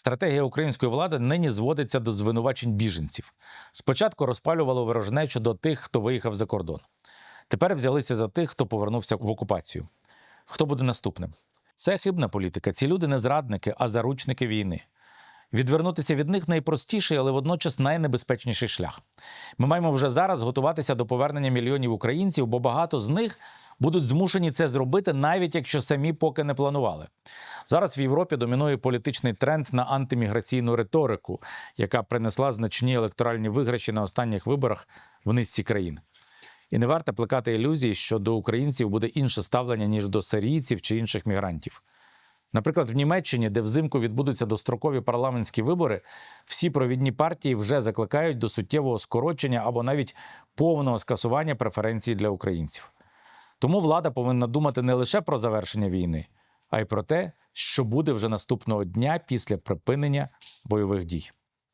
Стратегія української влади нині зводиться до звинувачень біженців. Спочатку розпалювало ворожнечу до тих, хто виїхав за кордон. Тепер взялися за тих, хто повернувся в окупацію. Хто буде наступним? Це хибна політика. Ці люди не зрадники, а заручники війни. Відвернутися від них найпростіший, але водночас найнебезпечніший шлях. Ми маємо вже зараз готуватися до повернення мільйонів українців, бо багато з них будуть змушені це зробити, навіть якщо самі поки не планували. Зараз в Європі домінує політичний тренд на антиміграційну риторику, яка принесла значні електоральні виграші на останніх виборах в низці країн. І не варто плекати ілюзії, що до українців буде інше ставлення ніж до сирійців чи інших мігрантів. Наприклад, в Німеччині, де взимку відбудуться дострокові парламентські вибори, всі провідні партії вже закликають до суттєвого скорочення або навіть повного скасування преференцій для українців. Тому влада повинна думати не лише про завершення війни, а й про те, що буде вже наступного дня після припинення бойових дій.